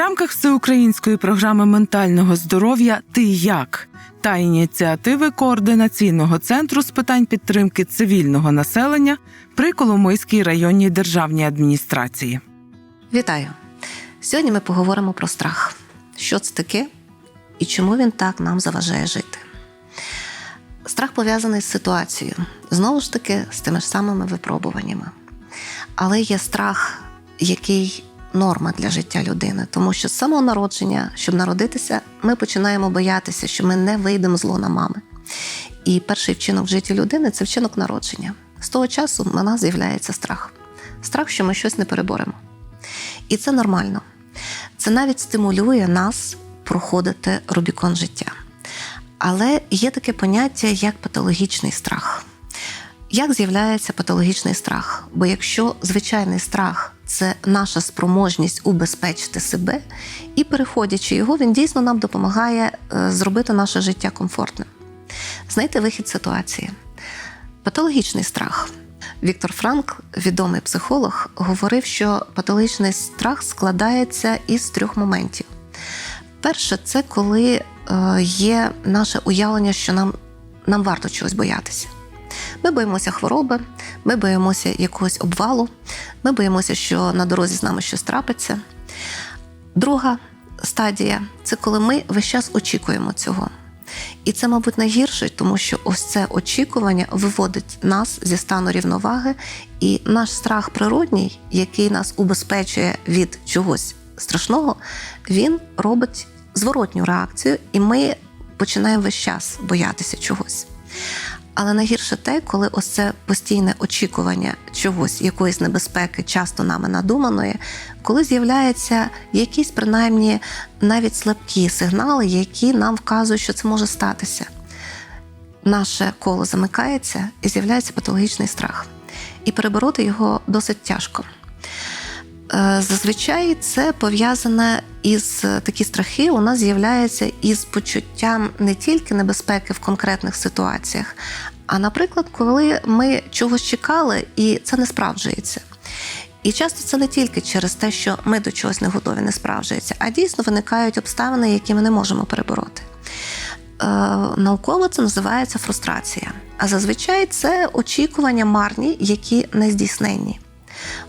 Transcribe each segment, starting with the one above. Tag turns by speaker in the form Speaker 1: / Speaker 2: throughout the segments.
Speaker 1: рамках всеукраїнської програми ментального здоров'я Ти як та ініціативи координаційного центру з питань підтримки цивільного населення при Коломийській районній державній адміністрації.
Speaker 2: Вітаю! Сьогодні ми поговоримо про страх. Що це таке і чому він так нам заважає жити. Страх пов'язаний з ситуацією, знову ж таки, з тими ж самими випробуваннями. Але є страх, який норма для життя людини, тому що з самого народження, щоб народитися, ми починаємо боятися, що ми не вийдемо з лона мами. І перший вчинок в житті людини це вчинок народження. З того часу в нас з'являється страх. Страх, що ми щось не переборемо. І це нормально. Це навіть стимулює нас проходити Рубікон життя. Але є таке поняття, як патологічний страх. Як з'являється патологічний страх? Бо якщо звичайний страх це наша спроможність убезпечити себе, і переходячи його, він дійсно нам допомагає е, зробити наше життя комфортним. Знайти вихід ситуації. Патологічний страх. Віктор Франк, відомий психолог, говорив, що патологічний страх складається із трьох моментів. Перше, це коли е, є наше уявлення, що нам, нам варто чогось боятися. Ми боїмося хвороби, ми боїмося якогось обвалу, ми боїмося, що на дорозі з нами щось трапиться. Друга стадія це коли ми весь час очікуємо цього. І це, мабуть, найгірше, тому що ось це очікування виводить нас зі стану рівноваги, і наш страх природній, який нас убезпечує від чогось страшного, він робить зворотню реакцію, і ми починаємо весь час боятися чогось. Але найгірше те, коли ось це постійне очікування чогось, якоїсь небезпеки, часто нами надуманої, коли з'являються якісь принаймні навіть слабкі сигнали, які нам вказують, що це може статися. Наше коло замикається і з'являється патологічний страх. І перебороти його досить тяжко. Е, Зазвичай це пов'язане із такі страхи, у нас з'являються із почуттям не тільки небезпеки в конкретних ситуаціях, а наприклад, коли ми чогось чекали і це не справджується. І часто це не тільки через те, що ми до чогось не готові, не справджується, а дійсно виникають обставини, які ми не можемо перебороти. Е, Науково це називається фрустрація. А зазвичай це очікування марні, які не здійсненні.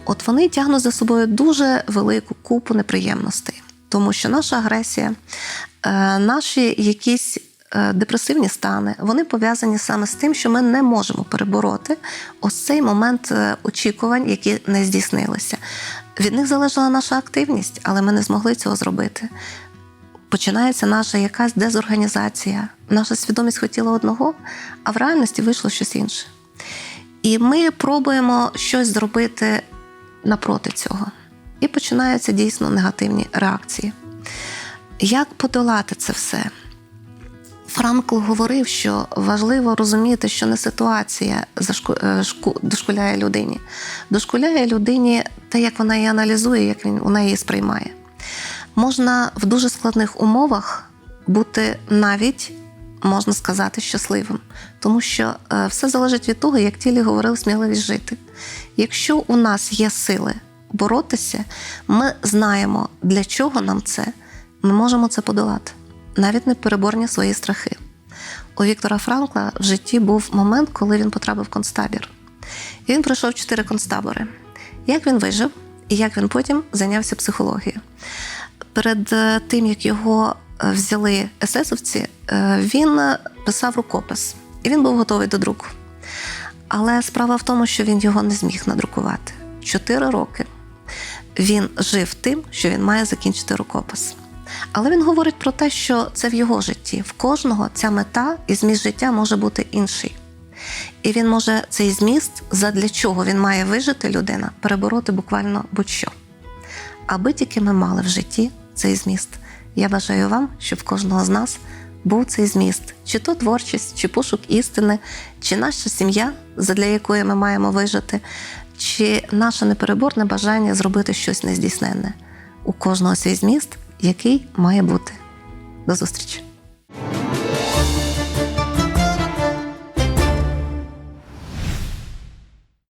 Speaker 2: От вони тягнуть за собою дуже велику купу неприємностей, тому що наша агресія, е, наші якісь е, депресивні стани, вони пов'язані саме з тим, що ми не можемо перебороти ось цей момент е, очікувань, які не здійснилися. Від них залежала наша активність, але ми не змогли цього зробити. Починається наша якась дезорганізація. Наша свідомість хотіла одного, а в реальності вийшло щось інше. І ми пробуємо щось зробити напроти цього. І починаються дійсно негативні реакції. Як подолати це все? Франкл говорив, що важливо розуміти, що не ситуація е, шку- дошкуляє людині. Дошкуляє людині те, як вона її аналізує, як він вона її сприймає. Можна в дуже складних умовах бути навіть можна сказати, щасливим, тому що е, все залежить від того, як тілі говорили сміливість жити. Якщо у нас є сили боротися, ми знаємо, для чого нам це, ми можемо це подолати, навіть не переборні свої страхи. У Віктора Франкла в житті був момент, коли він потрапив в концтабір. І він пройшов чотири концтабори. Як він вижив, і як він потім зайнявся психологією. Перед е, тим, як його взяли есесовці, е, він е, писав рукопис, і він був готовий до друку. Але справа в тому, що він його не зміг надрукувати. Чотири роки він жив тим, що він має закінчити рукопис. Але він говорить про те, що це в його житті. В кожного ця мета і зміст життя може бути інший. І він може цей зміст, задля чого він має вижити людина, перебороти буквально будь-що. Аби тільки ми мали в житті цей зміст. Я бажаю вам, щоб в кожного з нас був цей зміст, чи то творчість, чи пошук істини, чи наша сім'я, задля якої ми маємо вижити, чи наше непереборне бажання зробити щось нездійсненне. У кожного свій зміст, який має бути. До зустрічі!